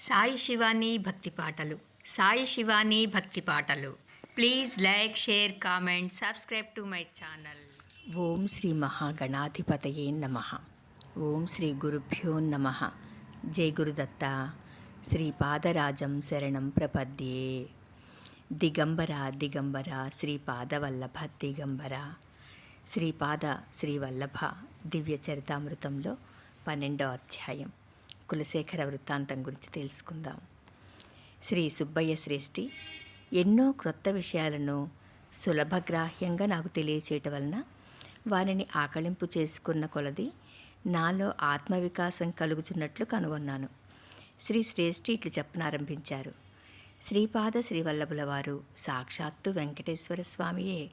సాయి శివాని భక్తి పాటలు. సాయి శివాని భక్తి పాటలు. Please like share comment subscribe to my channel. ఓం శ్రీ మహాగణాధిపతయే నమ. ఓం శ్రీ గురుభ్యో నమ. జై గురుదత్త. శ్రీపాదరాజం శరణం ప్రపద్యే. దిగంబర దిగంబర శ్రీపాదవల్లభ దిగంబర. శ్రీపాద శ్రీవల్లభ దివ్య చరితామృతంలో పన్నెండో అధ్యాయం. కులశేఖర వృత్తాంతం గురించి తెలుసుకుందాం. శ్రీ సుబ్బయ్య శ్రేష్ఠి ఎన్నో క్రొత్త విషయాలను సులభగ్రాహ్యంగా నాకు తెలియచేయటం వలన వారిని ఆకళింపు చేసుకున్న కొలది నాలో ఆత్మవికాసం కలుగుచున్నట్లు కనుగొన్నాను. శ్రీ శ్రేష్ఠి ఇట్లు చెప్పనారంభించారు. శ్రీపాద శ్రీవల్లభుల వారు సాక్షాత్తు వెంకటేశ్వర స్వామియే.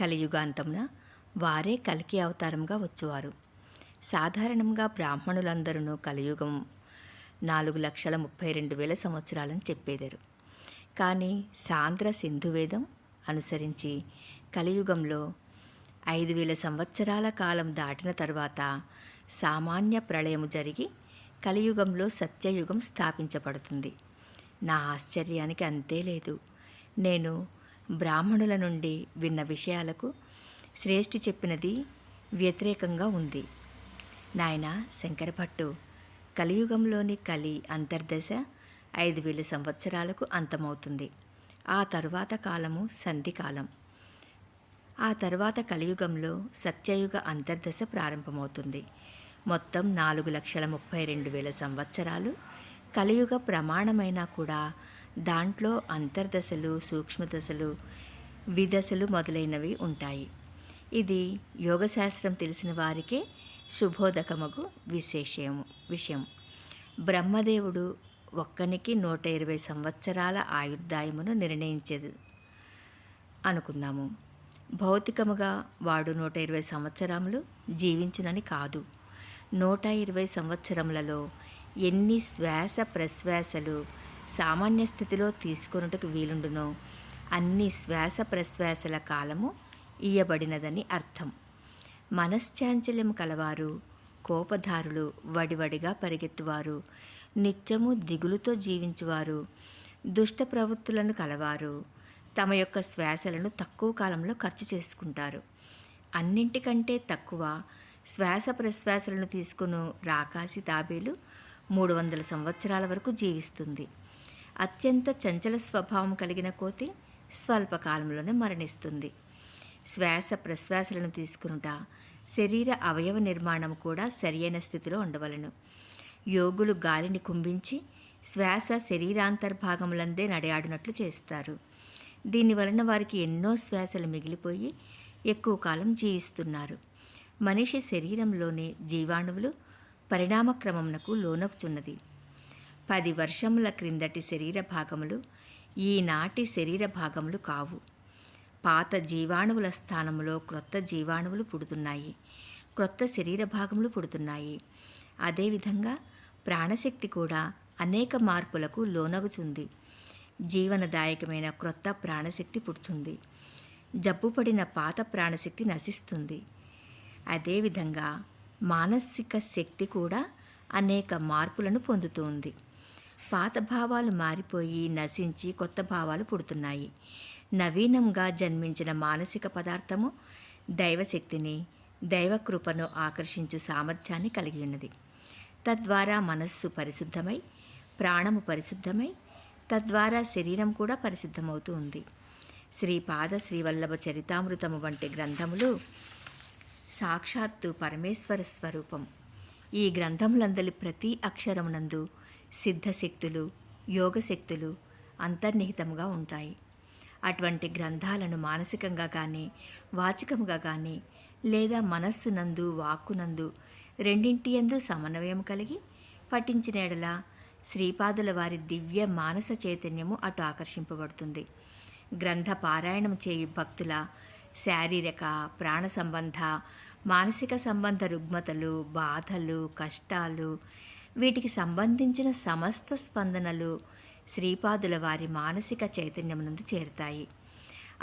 కలియుగాంతమున వారే కలికి అవతారంగా వచ్చువారు. సాధారణంగా బ్రాహ్మణులందరూ కలియుగం నాలుగు లక్షల ముప్పై రెండు వేల సంవత్సరాలని చెప్పేదారు. కానీ సాంద్ర సింధువేదం అనుసరించి కలియుగంలో ఐదు వేల సంవత్సరాల కాలం దాటిన తర్వాత సామాన్య ప్రళయము జరిగి కలియుగంలో సత్యయుగం స్థాపించబడుతుంది. నా ఆశ్చర్యానికి అంతే లేదు. నేను బ్రాహ్మణుల నుండి విన్న విషయాలకు శ్రేష్ఠి చెప్పినది వ్యతిరేకంగా ఉంది. నాయన శంకరభట్టు కలియుగంలోని కలి అంతర్దశ ఐదు వేల సంవత్సరాలకు అంతమవుతుంది. ఆ తరువాత కాలము సంధికాలం ఆ తర్వాత కలియుగంలో సత్యయుగ అంతర్దశ ప్రారంభమవుతుంది. మొత్తం నాలుగు లక్షల ముప్పై రెండు వేల సంవత్సరాలు. కలియుగ ప్రమాణమైనా కూడా దాంట్లో అంతర్దశలు సూక్ష్మదశలు విదశలు మొదలైనవి ఉంటాయి. ఇది యోగశాస్త్రం తెలిసిన వారికే శుభోదకమగు విశేషము విషయం బ్రహ్మదేవుడు ఒక్కనికి నూట ఇరవై సంవత్సరాల ఆయుర్దాయమును నిర్ణయించేది అనుకుందాము. భౌతికముగా వాడు నూట ఇరవై సంవత్సరములు జీవించునని కాదు. నూట ఇరవై సంవత్సరములలో ఎన్ని శ్వాస ప్రశ్వాసలు సామాన్య స్థితిలో తీసుకొనుటకు వీలుండునో అన్ని శ్వాస ప్రశ్వాసల కాలము ఇయ్యబడినదని అర్థం. మనశ్చాంచల్యం కలవారు కోపధారులు వడివడిగా పరిగెత్తువారు నిత్యము దిగులుతో జీవించువారు దుష్ట ప్రవృత్తులను కలవారు తమ యొక్క శ్వాసలను తక్కువ కాలంలో ఖర్చు చేసుకుంటారు. అన్నింటికంటే తక్కువ శ్వాస ప్రశ్వాసలను తీసుకుని రాకాసి తాబేలు మూడు వందల సంవత్సరాల వరకు జీవిస్తుంది. అత్యంత చంచల స్వభావం కలిగిన కోతి స్వల్పకాలంలోనే మరణిస్తుంది. శ్వాస ప్రశ్వాసలను తీసుకునుట శరీర అవయవ నిర్మాణం కూడా సరియైన స్థితిలో ఉండవలను. యోగులు గాలిని కుంభించి శ్వాస శరీరాంతర్భాగములందే నడయాడినట్లు చేస్తారు. దీనివలన వారికి ఎన్నో శ్వాసలు మిగిలిపోయి ఎక్కువ కాలం జీవిస్తున్నారు. మనిషి శరీరంలోని జీవాణువులు పరిణామక్రమమునకు లోనొచ్చున్నది. పది వర్షముల క్రిందటి శరీర భాగములు ఈనాటి శరీర భాగములు కావు. పాత జీవాణువుల స్థానంలో క్రొత్త జీవాణువులు పుడుతున్నాయి. క్రొత్త శరీర భాగములు పుడుతున్నాయి. అదేవిధంగా ప్రాణశక్తి కూడా అనేక మార్పులకు లోనగుచుంది. జీవనదాయకమైన క్రొత్త ప్రాణశక్తి పుడుతుంది జబ్బుపడిన పాత ప్రాణశక్తి నశిస్తుంది. అదేవిధంగా మానసిక శక్తి కూడా అనేక మార్పులను పొందుతుంది. పాత భావాలు మారిపోయి నశించి కొత్త భావాలు పుడుతున్నాయి. నవీనంగా జన్మించిన మానసిక పదార్థము దైవశక్తిని దైవకృపను ఆకర్షించు సామర్థ్యాన్ని కలిగి ఉన్నది. తద్వారా మనస్సు పరిశుద్ధమై ప్రాణము పరిశుద్ధమై తద్వారా శరీరం కూడా పరిశుద్ధమవుతూ ఉంది. శ్రీపాద శ్రీవల్లభ చరితామృతము వంటి గ్రంథములు సాక్షాత్తు పరమేశ్వర స్వరూపం. ఈ గ్రంథములందలి ప్రతి అక్షరమునందు సిద్ధశక్తులు యోగశక్తులు అంతర్నిహితంగా ఉంటాయి. అటువంటి గ్రంథాలను మానసికంగా కానీ వాచికంగా కానీ లేదా మనస్సునందు వాక్కునందు రెండింటి యందు సమన్వయం కలిగి పఠించిన ఎడల శ్రీపాదుల వారి దివ్య మానస చైతన్యము అటు ఆకర్షింపబడుతుంది. గ్రంథ పారాయణం చేయు భక్తుల శారీరక ప్రాణ సంబంధ మానసిక సంబంధ రుగ్మతలు బాధలు కష్టాలు వీటికి సంబంధించిన సమస్త స్పందనలు శ్రీపాదుల వారి మానసిక చైతన్యమునందు చేరుతాయి.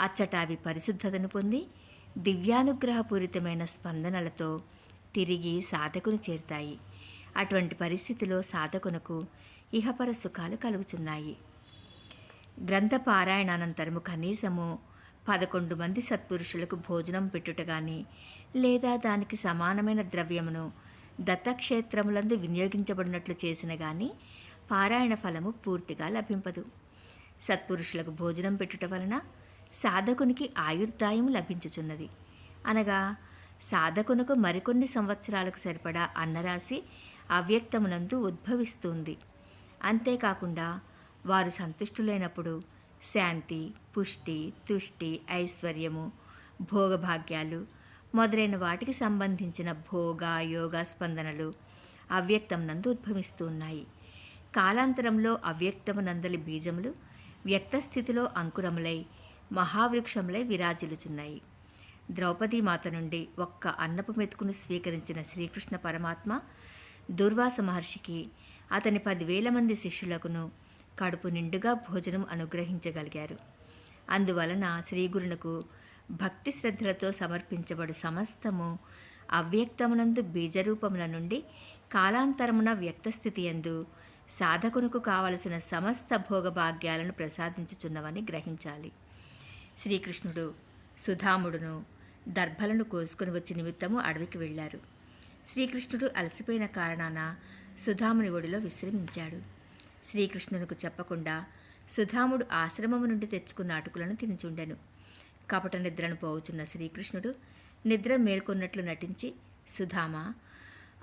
అచ్చట అవి పరిశుద్ధతను పొంది దివ్యానుగ్రహపూరితమైన స్పందనలతో తిరిగి సాధకును చేరుతాయి. అటువంటి పరిస్థితిలో సాధకునకు ఇహపర సుఖాలు కలుగుచున్నాయి. గ్రంథ పారాయణానంతరము కనీసము పదకొండు మంది సత్పురుషులకు భోజనం పెట్టుట కానీ లేదా దానికి సమానమైన ద్రవ్యమును దత్తక్షేత్రములందు వినియోగించబడినట్లు చేసిన కానీ పారాయణ ఫలము పూర్తిగా లభింపదు. సత్పురుషులకు భోజనం పెట్టుట వలన సాధకునికి ఆయుర్దాయం లభించుచున్నది. అనగా సాధకునకు మరికొన్ని సంవత్సరాలకు సరిపడా అన్నరాశి అవ్యక్తమునందు ఉద్భవిస్తుంది. అంతేకాకుండా వారు సంతుష్టులైనప్పుడు శాంతి పుష్టి తుష్టి ఐశ్వర్యము భోగభాగ్యాలు మొదలైన వాటికి సంబంధించిన భోగ యోగ స్పందనలు అవ్యక్తం నందు ఉద్భవిస్తున్నాయి కాలాంతరంలో అవ్యక్తమునందలి బీజములు వ్యక్తస్థితిలో అంకురములై మహావృక్షములై విరాజిల్లుచున్నాయి. ద్రౌపదీ మాత నుండి ఒక్క అన్నపు మెతుకును స్వీకరించిన శ్రీకృష్ణ పరమాత్మ దుర్వాస మహర్షికి అతని పదివేల మంది శిష్యులకును కడుపు నిండుగా భోజనం అనుగ్రహించగలిగారు. అందువలన శ్రీగురునకు భక్తి శ్రద్ధలతో సమర్పించబడు సమస్తము అవ్యక్తమునందు బీజరూపముల నుండి కాలాంతరమున వ్యక్తస్థితి ఎందు సాధకునకు కావలసిన సమస్త భోగభాగ్యాలను ప్రసాదించుచున్నవని గ్రహించాలి. శ్రీకృష్ణుడు సుధాముడును దర్భలను కోసుకుని వచ్చి నిమిత్తము అడవికి వెళ్ళారు. శ్రీకృష్ణుడు అలసిపోయిన కారణాన సుధాముని ఒడిలో విశ్రమించాడు. శ్రీకృష్ణునికి చెప్పకుండా సుధాముడు ఆశ్రమము నుండి తెచ్చుకున్న అటుకులను తినుచుండెను. కపట నిద్రను పోవుచున్న శ్రీకృష్ణుడు నిద్ర మేల్కొన్నట్లు నటించి సుధామ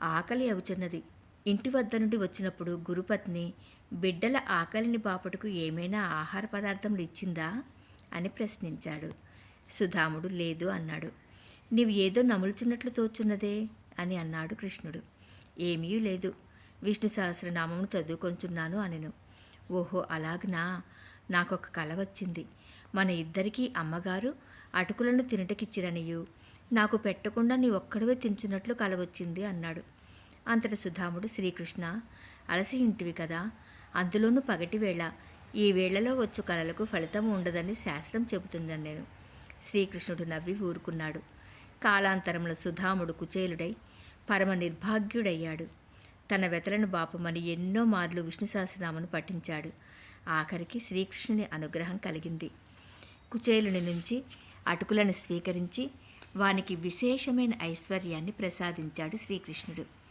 ఆకలి అవుచున్నది. ఇంటి వద్ద నుండి వచ్చినప్పుడు గురుపత్ని బిడ్డల ఆకలిని బాపటకు ఏమైనా ఆహార పదార్థములు ఇచ్చిందా? అని ప్రశ్నించాడు. సుధాముడు లేదు అన్నాడు. నీవు ఏదో నములుచున్నట్లు తోచున్నదే అని అన్నాడు కృష్ణుడు. ఏమీ లేదు. విష్ణు సహస్రనామమును చదువుకొంచున్నాను అనెను. ఓహో అలాగనా? నాకొక కల వచ్చింది. మన ఇద్దరికీ అమ్మగారు అటుకులను తినటకిచ్చిరనియు. నాకు పెట్టకుండా నీ ఒక్కడవే తించున్నట్లు కల వచ్చింది అన్నాడు. అంతట సుధాముడు శ్రీకృష్ణ. అలసి ఇంటివి కదా. అందులోనూ పగటి వేళ. ఈ వేళలో వచ్చు కళలకు ఫలితం ఉండదని శాస్త్రం చెబుతుందని నేను. శ్రీకృష్ణుడు నవ్వి ఊరుకున్నాడు. కాలాంతరంలో సుధాముడు కుచేలుడై పరమ నిర్భాగ్యుడయ్యాడు. తన వెతలను బాపమని ఎన్నో మార్లు విష్ణు సహస్రనామను పఠించాడు. ఆఖరికి శ్రీకృష్ణుని అనుగ్రహం కలిగింది. కుచేలుని నుంచి అటుకులను స్వీకరించి వానికి విశేషమైన ఐశ్వర్యాన్ని ప్రసాదించాడు శ్రీకృష్ణుడు.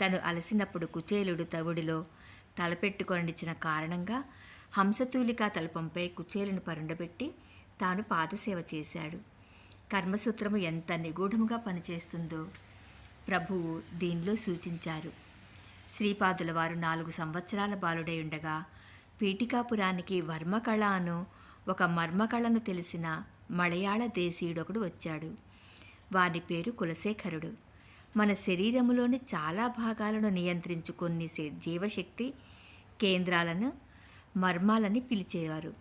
తను అలసినప్పుడు కుచేలుడు తవుడిలో తలపెట్టుకొనిచ్చిన కారణంగా హంసతూలికా తల్పంపై కుచేలును పరుండబెట్టి తాను పాదసేవ చేశాడు. కర్మసూత్రము ఎంత నిగూఢముగా పనిచేస్తుందో ప్రభువు దీనిలో సూచించారు. శ్రీపాదుల వారు నాలుగు సంవత్సరాల బాలుడై ఉండగా పీఠికాపురానికి వర్మకళ అను ఒక మర్మకళను తెలిసిన మలయాళ దేశీయుడొకడు వచ్చాడు. వారి పేరు కులశేఖరుడు. మన శరీరములోని చాలా భాగాలను నియంత్రించు కొన్ని జీవశక్తి కేంద్రాలను మర్మాలని పిలిచేవారు.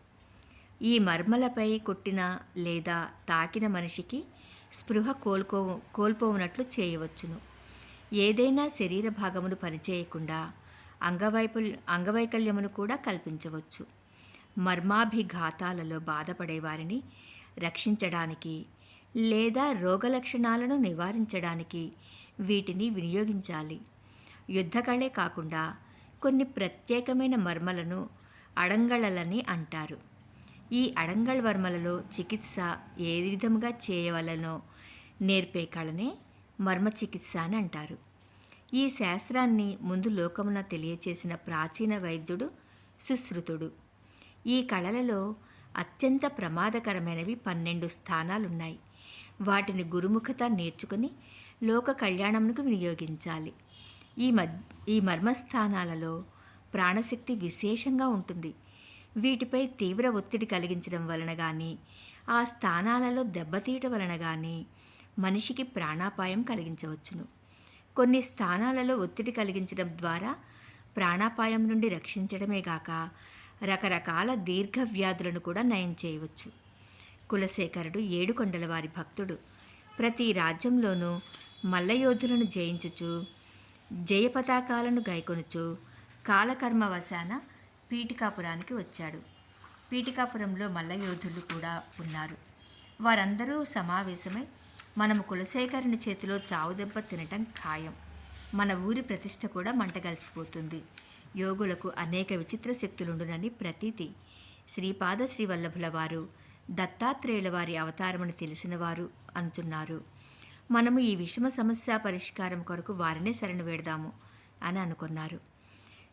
ఈ మర్మలపై కొట్టిన లేదా తాకిన మనిషికి స్పృహ కోల్కో కోల్పోవునట్లు చేయవచ్చును. ఏదైనా శరీర భాగమును పనిచేయకుండా అంగవైపుల్ అంగవైకల్యమును కూడా కల్పించవచ్చు. మర్మాభిఘాతాలలో బాధపడే వారిని రక్షించడానికి లేదా రోగ లక్షణాలను నివారించడానికి వీటిని వినియోగించాలి. యుద్ధకళే కాకుండా కొన్ని ప్రత్యేకమైన మర్మలను అడంగళలని అంటారు. ఈ అడంగళ్ వర్మలలో చికిత్స ఏ విధముగా చేయవలనో నేర్పే కళనే మర్మ చికిత్స అని అంటారు. ఈ శాస్త్రాన్ని ముందు లోకమున తెలియచేసిన ప్రాచీన వైద్యుడు సుశ్రుతుడు. ఈ కళలలో అత్యంత ప్రమాదకరమైనవి పన్నెండు స్థానాలున్నాయి. వాటిని గురుముఖత నేర్చుకుని లోక కళ్యాణమునకు వినియోగించాలి. ఈ మద్ ఈ మర్మస్థానాలలో ప్రాణశక్తి విశేషంగా ఉంటుంది. వీటిపై తీవ్ర ఒత్తిడి కలిగించడం వలన కానీ ఆ స్థానాలలో దెబ్బతీయట వలన కానీ మనిషికి ప్రాణాపాయం కలిగించవచ్చును. కొన్ని స్థానాలలో ఒత్తిడి కలిగించడం ద్వారా ప్రాణాపాయం నుండి రక్షించడమే కాక రకరకాల దీర్ఘ వ్యాధులను కూడా నయం చేయవచ్చు. కులశేఖరుడు ఏడుకొండల వారి భక్తుడు. ప్రతి రాజ్యంలోనూ మల్లయోధులను జయించుచు జయపతాకాలను గైకొనుచు కాలకర్మవశాన పీఠికాపురానికి వచ్చాడు. పీఠికాపురంలో మల్లయోధులు కూడా ఉన్నారు. వారందరూ సమావేశమై మనము కులశేఖరుని చేతిలో చావు దెబ్బ తినటం ఖాయం. మన ఊరి ప్రతిష్ట కూడా మంటగలిసిపోతుంది యోగులకు అనేక విచిత్ర శక్తులుండునని ప్రతీతి. శ్రీపాద శ్రీవల్లభుల వారు దత్తాత్రేయుల వారి అవతారమని తెలిసిన వారు అంటున్నారు మనము ఈ విషమ సమస్య పరిష్కారం కొరకు వారినే శరణు వేడదాము అని అనుకున్నారు.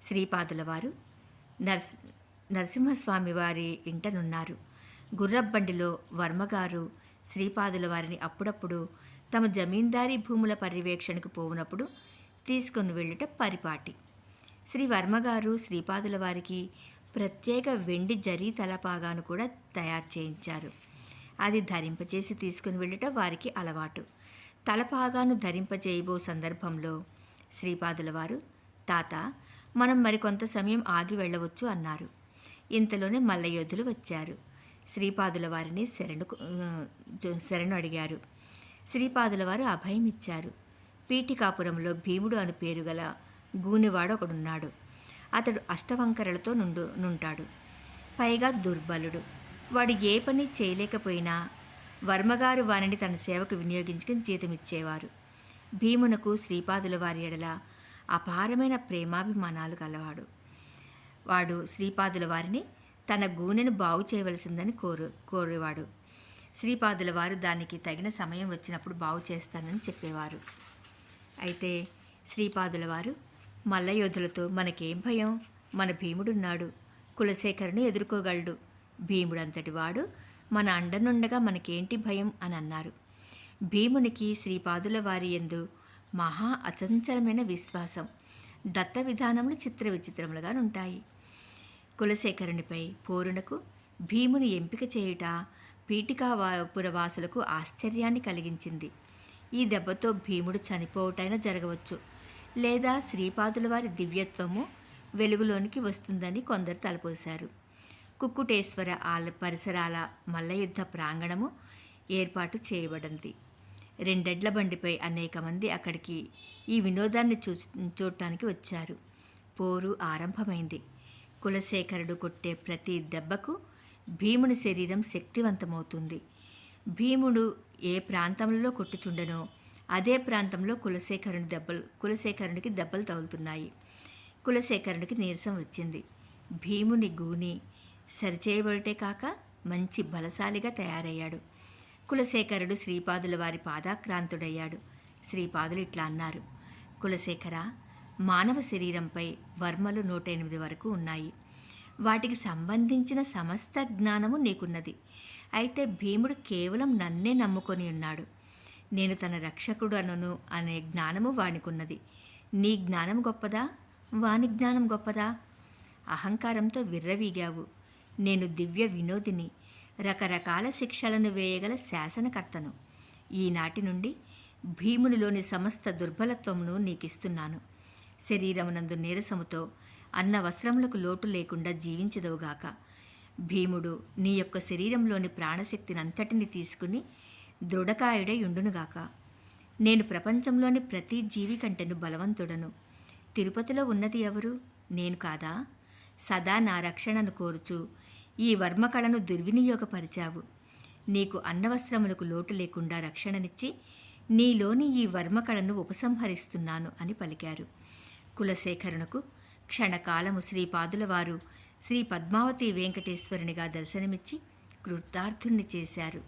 శ్రీపాదుల వారు నర్స్ నరసింహస్వామి వారి ఇంటనున్నారు గుర్రబ్బండిలో వర్మగారు శ్రీపాదుల వారిని అప్పుడప్పుడు తమ జమీందారీ భూముల పర్యవేక్షణకు పోవునప్పుడు తీసుకొని వెళ్ళుట పరిపాటి. శ్రీ వర్మగారు శ్రీపాదుల వారికి ప్రత్యేక వెండి జరీ తలపాగాను కూడా తయారు చేయించారు. అది ధరింపచేసి తీసుకుని వెళ్ళుట వారికి అలవాటు. తలపాగాను ధరింపజేయబో సందర్భంలో శ్రీపాదుల వారు తాత మనం మరికొంత సమయం ఆగి వెళ్ళవచ్చు అన్నారు. ఇంతలోనే మల్లయోధులు వచ్చారు. శ్రీపాదుల వారిని శరణు శరణు అడిగారు. శ్రీపాదుల వారు అభయం ఇచ్చారు పీఠికాపురంలో భీముడు అను పేరు గల గూనివాడు ఒకడున్నాడు. అతడు అష్టవంకరలతో నుండు నుంటాడు. పైగా దుర్బలుడు. వాడు ఏ పని చేయలేకపోయినా వర్మగారు వారిని తన సేవకు వినియోగించుకుని జీతమిచ్చేవారు. భీమునకు శ్రీపాదుల వారి ఎడల అపారమైన ప్రేమాభిమానాలు గలవాడు వాడు శ్రీపాదుల వారిని తన గూనెను బాగు చేయవలసిందని కోరు కోరేవాడు. శ్రీపాదుల వారు దానికి తగిన సమయం వచ్చినప్పుడు బాగు చేస్తానని చెప్పేవారు. అయితే శ్రీపాదుల వారు మల్లయోధులతో మనకేం భయం? మన భీముడున్నాడు. కులశేఖరుని ఎదుర్కోగలడు. భీముడంతటి వాడు మన అండనుండగా మనకేంటి భయం అని అన్నారు భీమునికి శ్రీపాదుల వారి ఎందు మహా అచంచలమైన విశ్వాసం దత్త విధానములు చిత్ర విచిత్రములుగా ఉంటాయి కులశేఖరునిపై పోరునకు భీముని ఎంపిక చేయుట పీఠికాపురవాసులకు ఆశ్చర్యాన్ని కలిగించింది. ఈ దెబ్బతో భీముడు చనిపోవటైనా జరగవచ్చు లేదా శ్రీపాదుల వారి దివ్యత్వము వెలుగులోనికి వస్తుందని కొందరు తలపోశారు. కుక్కుటేశ్వర ఆల పరిసరాల మల్లయుద్ధ ప్రాంగణము ఏర్పాటు చేయబడింది. రెండెడ్ల బండిపై అనేక మంది అక్కడికి ఈ వినోదాన్ని చూ చూడటానికి వచ్చారు. పోరు ఆరంభమైంది. కులశేఖరుడు కొట్టే ప్రతి దెబ్బకు భీముని శరీరం శక్తివంతమవుతుంది. భీముడు ఏ ప్రాంతంలో కొట్టుచుండనో అదే ప్రాంతంలో కులశేఖరుని దెబ్బలు కులశేఖరునికి దెబ్బలు తగులుతున్నాయి. కులశేఖరునికి నీరసం వచ్చింది. భీముని గూని సరిచేయబడితే కాక మంచి బలశాలిగా తయారయ్యాడు. కులశేఖరుడు శ్రీపాదుల వారి పాదాక్రాంతుడయ్యాడు. శ్రీపాదులు ఇట్లా అన్నారు. కులశేఖర మానవ శరీరంపై వర్మలు నూట ఎనిమిది వరకు ఉన్నాయి. వాటికి సంబంధించిన సమస్త జ్ఞానము నీకున్నది. అయితే భీముడు కేవలం నన్నే నమ్ముకొని ఉన్నాడు. నేను తన రక్షకుడు అనను అనే జ్ఞానము వానికున్నది. నీ జ్ఞానం గొప్పదా? వాని జ్ఞానం గొప్పదా? అహంకారంతో విర్రవీగావు. నేను దివ్య వినోదిని. రకరకాల శిక్షలను వేయగల శాసనకర్తను. ఈనాటి నుండి భీమునిలోని సమస్త దుర్బలత్వమును నీకిస్తున్నాను. శరీరమునందు నీరసముతో అన్న వస్త్రములకు లోటు లేకుండా జీవించదవుగాక. భీముడు నీ యొక్క శరీరంలోని ప్రాణశక్తినంతటిని తీసుకుని దృఢకాయుడై ఉండునుగాక. నేను ప్రపంచంలోని ప్రతి జీవి కంటెను బలవంతుడను. తిరుపతిలో ఉన్నది ఎవరు? నేను కాదా? సదా నా రక్షణను కోరుచు ఈ వర్మకళను దుర్వినియోగపరిచావు. నీకు అన్నవస్త్రములకు లోటు లేకుండా రక్షణనిచ్చి నీలోని ఈ వర్మకళను ఉపసంహరిస్తున్నాను అని పలికారు. కులశేఖరునకు క్షణకాలము శ్రీపాదులవారు శ్రీ పద్మావతి వెంకటేశ్వరునిగా దర్శనమిచ్చి కృతార్థుణ్ణి చేశారు.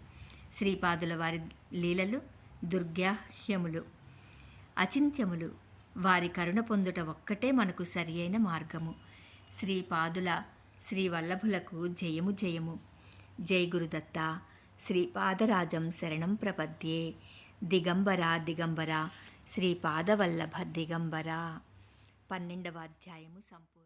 శ్రీపాదుల వారి లీలలు దుర్గాహ్యములు అచింత్యములు. వారి కరుణ పొందుట ఒక్కటే మనకు సరియైన మార్గము. శ్రీపాదుల శ్రీవల్లభులకు జయము జయము. జై గురుదత్త. శ్రీపాదరాజం శరణం ప్రపద్యే. దిగంబర దిగంబర. శ్రీపాదవల్లభ దిగంబర. పన్నెండవ అధ్యాయము సంపూర్ణ